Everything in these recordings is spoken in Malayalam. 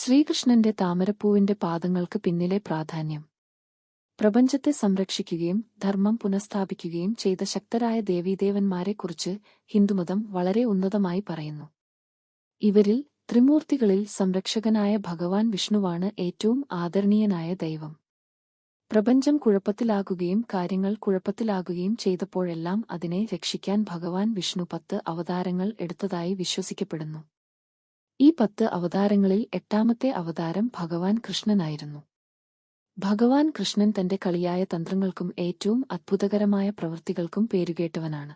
ശ്രീകൃഷ്ണന്റെ താമരപ്പൂവിന്റെ പാദങ്ങൾക്ക് പിന്നിലെ പ്രാധാന്യം. പ്രപഞ്ചത്തെ സംരക്ഷിക്കുകയും ധർമ്മം പുനഃസ്ഥാപിക്കുകയും ചെയ്ത ശക്തരായ ദേവീദേവന്മാരെക്കുറിച്ച് ഹിന്ദുമതം വളരെ ഉന്നതമായി പറയുന്നു. ഇവരിൽ ത്രിമൂർത്തികളിൽ സംരക്ഷകനായ ഭഗവാൻ വിഷ്ണുവാണ് ഏറ്റവും ആദരണീയനായ ദൈവം. പ്രപഞ്ചം കുഴപ്പത്തിലാകുകയും കാര്യങ്ങൾ കുഴപ്പത്തിലാകുകയും ചെയ്തപ്പോഴെല്ലാം അതിനെ രക്ഷിക്കാൻ ഭഗവാൻ വിഷ്ണു പത്ത് അവതാരങ്ങൾ എടുത്തതായി വിശ്വസിക്കപ്പെടുന്നു. ഈ പത്ത് അവതാരങ്ങളിൽ എട്ടാമത്തെ അവതാരം ഭഗവാൻ കൃഷ്ണനായിരുന്നു. ഭഗവാൻ കൃഷ്ണൻ തന്റെ കളിയായ തന്ത്രങ്ങൾക്കും ഏറ്റവും അത്ഭുതകരമായ പ്രവൃത്തികൾക്കും പേരുകേട്ടവനാണ്.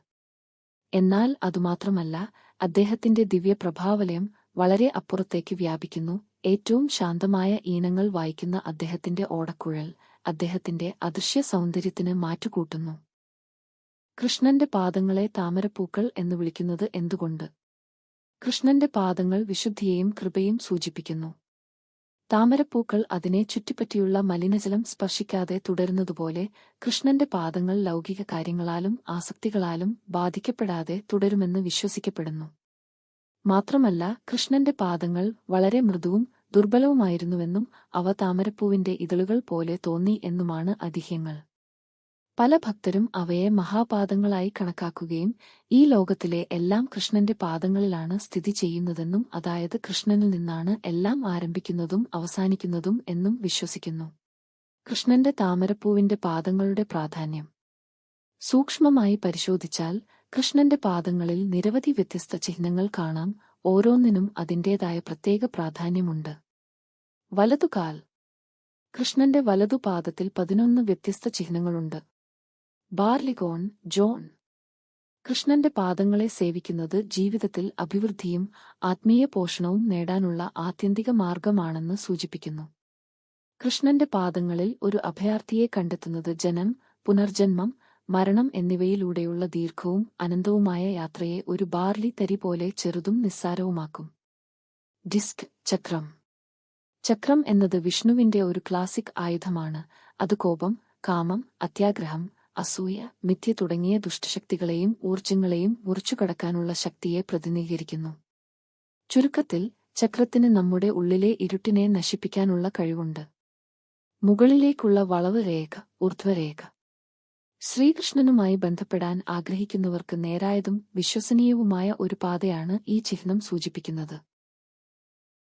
എന്നാൽ അതുമാത്രമല്ല അദ്ദേഹത്തിന്റെ ദിവ്യപ്രഭാവലയം വളരെ അപ്പുറത്തേക്ക് വ്യാപിക്കുന്നു. ഏറ്റവും ശാന്തമായ ഈണങ്ങൾ വായിക്കുന്ന അദ്ദേഹത്തിന്റെ ഓടക്കുഴൽ അദ്ദേഹത്തിന്റെ അദൃശ്യ സൗന്ദര്യത്തിന് മാറ്റുകൂട്ടുന്നു. കൃഷ്ണന്റെ പാദങ്ങളെ താമരപ്പൂക്കൾ എന്ന് വിളിക്കുന്നത് എന്തുകൊണ്ട്? കൃഷ്ണന്റെ പാദങ്ങൾ വിശുദ്ധിയെയും കൃപയും സൂചിപ്പിക്കുന്നു. താമരപ്പൂക്കൾ അതിനെ ചുറ്റിപ്പറ്റിയുള്ള മലിനജലം സ്പർശിക്കാതെ തുടരുന്നതുപോലെ കൃഷ്ണന്റെ പാദങ്ങൾ ലൗകിക കാര്യങ്ങളാലും ആസക്തികളാലും ബാധിക്കപ്പെടാതെ തുടരുമെന്ന് വിശ്വസിക്കപ്പെടുന്നു. മാത്രമല്ല കൃഷ്ണന്റെ പാദങ്ങൾ വളരെ മൃദുവും ദുർബലവുമായിരുന്നുവെന്നും അവ താമരപ്പൂവിന്റെ ഇതളുകൾ പോലെ തോന്നി എന്നുമാണ് അതിഹ്യങ്ങൾ. പല ഭക്തരും അവയെ മഹാപാദങ്ങളായി കണക്കാക്കുകയും ഈ ലോകത്തിലെ എല്ലാം കൃഷ്ണന്റെ പാദങ്ങളിലാണ് സ്ഥിതി ചെയ്യുന്നതെന്നും അതായത് കൃഷ്ണനിൽ നിന്നാണ് എല്ലാം ആരംഭിക്കുന്നതും അവസാനിക്കുന്നതും എന്നും വിശ്വസിക്കുന്നു. കൃഷ്ണന്റെ താമരപ്പൂവിന്റെ പാദങ്ങളുടെ പ്രാധാന്യം. സൂക്ഷ്മമായി പരിശോധിച്ചാൽ കൃഷ്ണന്റെ പാദങ്ങളിൽ നിരവധി വ്യത്യസ്ത ചിഹ്നങ്ങൾ കാണാം ഓരോന്നിനും അതിന്റേതായ പ്രത്യേക പ്രാധാന്യമുണ്ട്. വലതുകാൽ. കൃഷ്ണന്റെ വലതുപാദത്തിൽ പതിനൊന്ന് വ്യത്യസ്ത ചിഹ്നങ്ങളുണ്ട്. ബാർലിഗോൺ ജോൺ. കൃഷ്ണന്റെ പാദങ്ങളെ സേവിക്കുന്നത് ജീവിതത്തിൽ അഭിവൃദ്ധിയും ആത്മീയ പോഷണവും നേടാനുള്ള ആത്യന്തിക മാർഗമാണെന്ന് സൂചിപ്പിക്കുന്നു. കൃഷ്ണന്റെ പാദങ്ങളിൽ ഒരു അഭയാർത്ഥിയെ കണ്ടെത്തുന്നത് ജനം പുനർജന്മം മരണം എന്നിവയിലൂടെയുള്ള ദീർഘവും അനന്തവുമായ യാത്രയെ ഒരു ബാർലി തരി പോലെ ചെറുതും നിസ്സാരവുമാക്കും. ഡിസ്ക് ചക്രം. ചക്രം എന്നത് വിഷ്ണുവിന്റെ ഒരു ക്ലാസിക് ആയുധമാണ്. അത് കോപം കാമം അത്യാഗ്രഹം അസൂയ മിഥ്യ തുടങ്ങിയ ദുഷ്ടശക്തികളെയും ഊർജങ്ങളെയും മുറിച്ചുകടക്കാനുള്ള ശക്തിയെ പ്രതിനിധീകരിക്കുന്നു. ചുരുക്കത്തിൽ ചക്രത്തിന് നമ്മുടെ ഉള്ളിലെ ഇരുട്ടിനെ നശിപ്പിക്കാനുള്ള കഴിവുണ്ട്. മുകളിലേക്കുള്ള വളവ് രേഖ ഊർധ്വരേഖ. ശ്രീകൃഷ്ണനുമായി ബന്ധപ്പെടാൻ ആഗ്രഹിക്കുന്നവർക്ക് നേരായതും വിശ്വസനീയവുമായ ഒരു പാതയാണ് ഈ ചിഹ്നം സൂചിപ്പിക്കുന്നത്.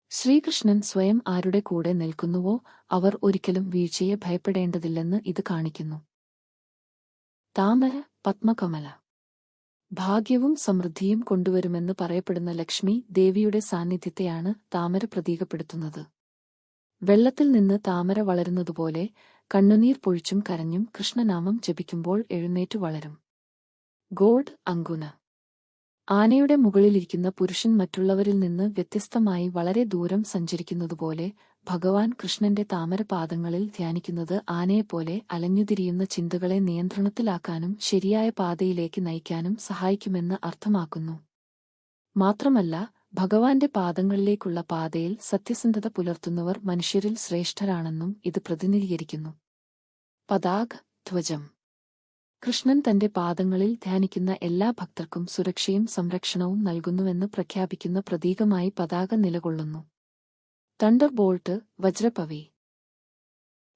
ശ്രീകൃഷ്ണൻ സ്വയം ആരുടെ കൂടെ നിൽക്കുന്നുവോ അവർ ഒരിക്കലും വീഴ്ചയെ ഭയപ്പെടേണ്ടതില്ലെന്ന് ഇത് കാണിക്കുന്നു. താമര പത്മകമല. ഭാഗ്യവും സമൃദ്ധിയും കൊണ്ടുവരുമെന്ന് പറയപ്പെടുന്ന ലക്ഷ്മി ദേവിയുടെ സാന്നിധ്യത്തെയാണ് താമര പ്രതീകപ്പെടുത്തുന്നത്. വെള്ളത്തിൽ നിന്ന് താമര വളരുന്നതുപോലെ കണ്ണുനീർ പൊഴിച്ചും കരഞ്ഞും കൃഷ്ണനാമം ജപിക്കുമ്പോൾ എഴുന്നേറ്റു വളരും. ഗോഡ് അങ്കുന. ആനയുടെ മുകളിലിരിക്കുന്ന പുരുഷൻ മറ്റുള്ളവരിൽ നിന്ന് വ്യത്യസ്തമായി വളരെ ദൂരം സഞ്ചരിക്കുന്നതുപോലെ ഭഗവാൻ കൃഷ്ണന്റെ താമരപാദങ്ങളിൽ ധ്യാനിക്കുന്നത് ആനയെപ്പോലെ അലഞ്ഞുതിരിയുന്ന ചിന്തകളെ നിയന്ത്രണത്തിലാക്കാനും ശരിയായ പാതയിലേക്ക് നയിക്കാനും സഹായിക്കുമെന്ന് അർത്ഥമാക്കുന്നു. മാത്രമല്ല ഭഗവാന്റെ പാദങ്ങളിലേക്കുള്ള പാതയിൽ സത്യസന്ധത പുലർത്തുന്നവർ മനുഷ്യരിൽ ശ്രേഷ്ഠരാണെന്നും ഇത് പ്രതിനിധീകരിക്കുന്നു. പതാക ധ്വജം. കൃഷ്ണൻ തന്റെ പാദങ്ങളിൽ ധ്യാനിക്കുന്ന എല്ലാ ഭക്തർക്കും സുരക്ഷയും സംരക്ഷണവും നൽകുന്നുവെന്ന് പ്രഖ്യാപിക്കുന്ന പ്രതീകമായി പതാക നിലകൊള്ളുന്നു. തണ്ടർ ബോൾട്ട് വജ്രപവി.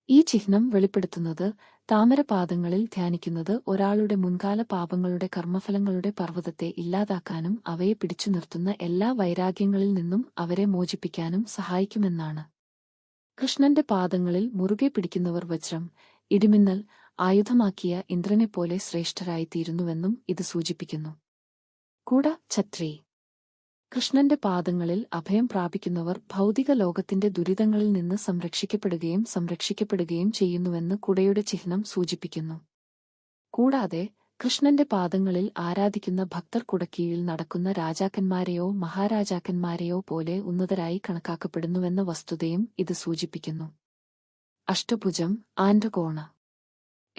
ഈ ചിഹ്നം വെളിപ്പെടുത്തുന്നത് താമരപാദങ്ങളിൽ ധ്യാനിക്കുന്നത് ഒരാളുടെ മുൻകാല പാപങ്ങളുടെ കർമ്മഫലങ്ങളുടെ പർവതത്തെ ഇല്ലാതാക്കാനും അവയെ പിടിച്ചു നിർത്തുന്ന എല്ലാ വൈരാഗ്യങ്ങളിൽ നിന്നും അവരെ മോചിപ്പിക്കാനും സഹായിക്കുമെന്നാണ്. കൃഷ്ണന്റെ പാദങ്ങളിൽ മുറുകെ പിടിക്കുന്നവർ വജ്രം ഇടിമിന്നൽ ആയുധമാക്കിയ ഇന്ദ്രനെപ്പോലെ ശ്രേഷ്ഠരായിത്തീരുന്നുവെന്നും ഇത് സൂചിപ്പിക്കുന്നു. കൂട ഛത്രി. കൃഷ്ണന്റെ പാദങ്ങളിൽ അഭയം പ്രാപിക്കുന്നവർ ഭൗതിക ലോകത്തിന്റെ ദുരിതങ്ങളിൽ നിന്ന് സംരക്ഷിക്കപ്പെടുകയും സംരക്ഷിക്കപ്പെടുകയും ചെയ്യുന്നുവെന്ന് കുടയുടെ ചിഹ്നം സൂചിപ്പിക്കുന്നു. കൂടാതെ കൃഷ്ണന്റെ പാദങ്ങളിൽ ആരാധിക്കുന്ന ഭക്തർ കുടക്കീഴിൽ നടക്കുന്ന രാജാക്കന്മാരെയോ മഹാരാജാക്കന്മാരെയോ പോലെ ഉന്നതരായി കണക്കാക്കപ്പെടുന്നുവെന്ന വസ്തുതയും ഇത് സൂചിപ്പിക്കുന്നു. അഷ്ടഭുജം ആൻഡകോണ.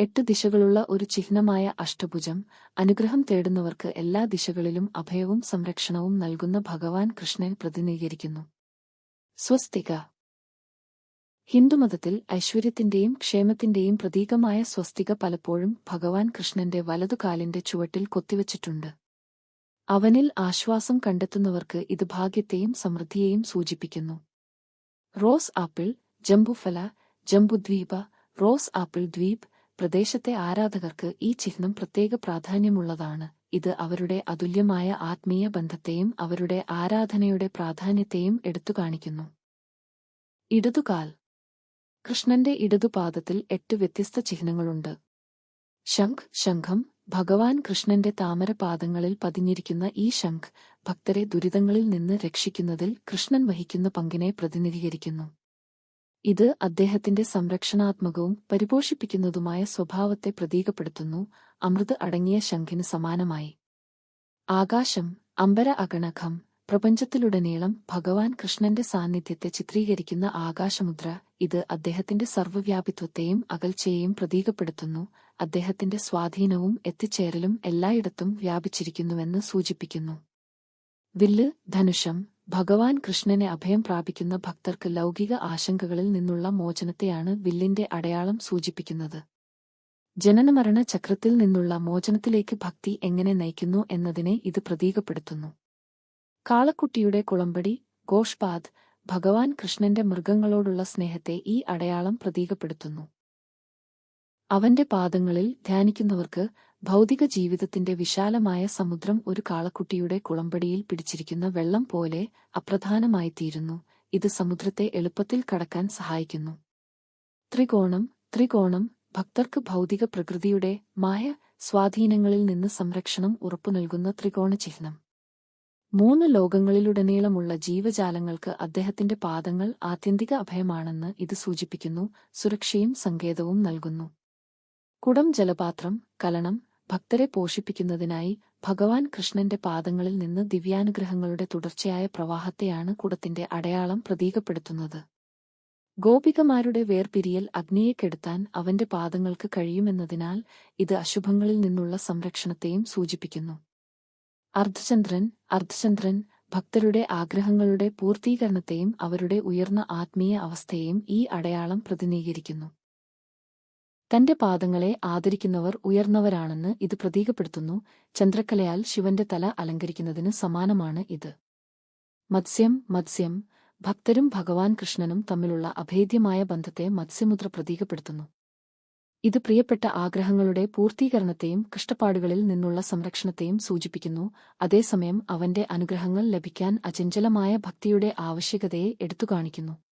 എട്ട് ദിശകളുള്ള ഒരു ചിഹ്നമായ അഷ്ടഭുജം അനുഗ്രഹം തേടുന്നവർക്ക് എല്ലാ ദിശകളിലും അഭയവും സംരക്ഷണവും നൽകുന്ന ഭഗവാൻ കൃഷ്ണൻ പ്രതിനിധീകരിക്കുന്നു. സ്വസ്തിക. ഹിന്ദുമതത്തിൽ ഐശ്വര്യത്തിന്റെയും ക്ഷേമത്തിന്റെയും പ്രതീകമായ സ്വസ്തിക പലപ്പോഴും ഭഗവാൻ കൃഷ്ണന്റെ വലതുകാലിന്റെ ചുവട്ടിൽ കൊത്തിവച്ചിട്ടുണ്ട്. അവനിൽ ആശ്വാസം കണ്ടെത്തുന്നവർക്ക് ഇത് ഭാഗ്യത്തെയും സമൃദ്ധിയെയും സൂചിപ്പിക്കുന്നു. റോസ് ആപ്പിൾ ജംബുഫല ജംബുദ്വീപ റോസ് ആപ്പിൾ ദ്വീപ് പ്രദേശത്തെ ആരാധകർക്ക് ഈ ചിഹ്നം പ്രത്യേക പ്രാധാന്യമുള്ളതാണ്. ഇത് അവരുടെ അതുല്യമായ ആത്മീയ ബന്ധത്തെയും അവരുടെ ആരാധനയുടെ പ്രാധാന്യത്തെയും എടുത്തുകാണിക്കുന്നു ഇടതുകാൽ. കൃഷ്ണന്റെ ഇടതുപാദത്തിൽ എട്ട് വ്യത്യസ്ത ചിഹ്നങ്ങളുണ്ട്. ശംഖ് ശംഖം. ഭഗവാൻ കൃഷ്ണന്റെ താമരപാദങ്ങളിൽ പതിഞ്ഞിരിക്കുന്ന ഈ ശംഖ് ഭക്തരെ ദുരിതങ്ങളിൽ നിന്ന് രക്ഷിക്കുന്നതിൽ കൃഷ്ണൻ വഹിക്കുന്ന പങ്കിനെ പ്രതിനിധീകരിക്കുന്നു. ഇത് അദ്ദേഹത്തിന്റെ സംരക്ഷണാത്മകവും പരിപോഷിപ്പിക്കുന്നതുമായ സ്വഭാവത്തെ പ്രതീകപ്പെടുത്തുന്നു. അമൃത് അടങ്ങിയ ശംഖിന് സമാനമായി. ആകാശം അമ്പര അഗണഖം പ്രപഞ്ചത്തിലുടനീളം ഭഗവാൻ കൃഷ്ണന്റെ സാന്നിധ്യത്തെ ചിത്രീകരിക്കുന്ന ആകാശമുദ്ര ഇത് അദ്ദേഹത്തിന്റെ സർവവ്യാപിത്വത്തെയും അകൽച്ചയെയും പ്രതീകപ്പെടുത്തുന്നു. അദ്ദേഹത്തിന്റെ സ്വാധീനവും എത്തിച്ചേരലും എല്ലായിടത്തും വ്യാപിച്ചിരിക്കുന്നുവെന്ന് സൂചിപ്പിക്കുന്നു. വില്ല് ധനുഷം ഭഗവാൻ കൃഷ്ണനെ അഭയം പ്രാപിക്കുന്ന ഭക്തർക്ക് ലൗകിക ആശങ്കകളിൽ നിന്നുള്ള മോചനത്തെയാണ് വില്ലിന്റെ അടയാളം സൂചിപ്പിക്കുന്നത്. ജനനമരണ ചക്രത്തിൽ നിന്നുള്ള മോചനത്തിലേക്ക് ഭക്തി എങ്ങനെ നയിക്കുന്നു എന്നതിനെ ഇത് പ്രതീകപ്പെടുത്തുന്നു. കാളക്കുട്ടിയുടെ കുളമ്പടി ഗോഷ്പാദ് ഭഗവാൻ കൃഷ്ണന്റെ മൃഗങ്ങളോടുള്ള സ്നേഹത്തെ ഈ അടയാളം പ്രതീകപ്പെടുത്തുന്നു. അവന്റെ പാദങ്ങളിൽ ധ്യാനിക്കുന്നവർക്ക് ഭൗതിക ജീവിതത്തിന്റെ വിശാലമായ സമുദ്രം ഒരു കാളക്കുട്ടിയുടെ കുളമ്പടിയിൽ പിടിച്ചിരിക്കുന്ന വെള്ളം പോലെ അപ്രധാനമായിത്തീരുന്നു. ഇത് സമുദ്രത്തെ എളുപ്പത്തിൽ കടക്കാൻ സഹായിക്കുന്നു. ത്രികോണം ത്രികോണം ഭക്തർക്ക് ഭൗതിക പ്രകൃതിയുടെ മായ സ്വാധീനങ്ങളിൽ നിന്ന് സംരക്ഷണം ഉറപ്പു നൽകുന്ന ത്രികോണ ചിഹ്നം. മൂന്ന് ലോകങ്ങളിലുടനീളമുള്ള ജീവജാലങ്ങൾക്ക് അദ്ദേഹത്തിന്റെ പാദങ്ങൾ ആത്യന്തിക അഭയമാണെന്ന് ഇത് സൂചിപ്പിക്കുന്നു. സുരക്ഷയും സങ്കേതവും നൽകുന്നു. കുടം ജലപാത്രം കലണം ഭക്തരെ പോഷിപ്പിക്കുന്നതിനായി ഭഗവാൻ കൃഷ്ണന്റെ പാദങ്ങളിൽ നിന്ന് ദിവ്യാനുഗ്രഹങ്ങളുടെ തുടർച്ചയായ പ്രവാഹത്തെയാണ് കുടത്തിന്റെ അടയാളം പ്രതീകപ്പെടുത്തുന്നത്. ഗോപികമാരുടെ വേർപിരിയൽ അഗ്നിയെ കെടുത്താൻ അവന്റെ പാദങ്ങൾക്ക് കഴിയുമെന്നതിനാൽ ഇത് അശുഭങ്ങളിൽ നിന്നുള്ള സംരക്ഷണത്തെയും സൂചിപ്പിക്കുന്നു. അർദ്ധചന്ദ്രൻ അർദ്ധചന്ദ്രൻ ഭക്തരുടെ ആഗ്രഹങ്ങളുടെ പൂർത്തീകരണത്തെയും അവരുടെ ഉയർന്ന ആത്മീയ അവസ്ഥയെയും ഈ അടയാളം പ്രതിനിധീകരിക്കുന്നു. തന്റെ പാദങ്ങളെ ആദരിക്കുന്നവർ ഉയർന്നവരാണെന്ന് ഇത് പ്രതീകപ്പെടുത്തുന്നു. ചന്ദ്രക്കലയാൽ ശിവന്റെ തല അലങ്കരിക്കുന്നതിന് സമാനമാണ് ഇത്. മത്സ്യം മത്സ്യം. ഭക്തരും ഭഗവാൻ കൃഷ്ണനും തമ്മിലുള്ള അഭേദ്യമായ ബന്ധത്തെ മത്സ്യമുദ്ര പ്രതീകപ്പെടുത്തുന്നു. ഇത് പ്രിയപ്പെട്ട ആഗ്രഹങ്ങളുടെ പൂർത്തീകരണത്തെയും കഷ്ടപ്പാടുകളിൽ നിന്നുള്ള സംരക്ഷണത്തെയും സൂചിപ്പിക്കുന്നു. അതേസമയം അവന്റെ അനുഗ്രഹങ്ങൾ ലഭിക്കാൻ അചഞ്ചലമായ ഭക്തിയുടെ ആവശ്യകതയെ എടുത്തുകാണിക്കുന്നു.